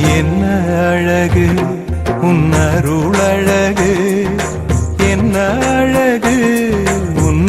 என்ன அழகு? உன் அருள் அழகு. என்ன அழகு? உன்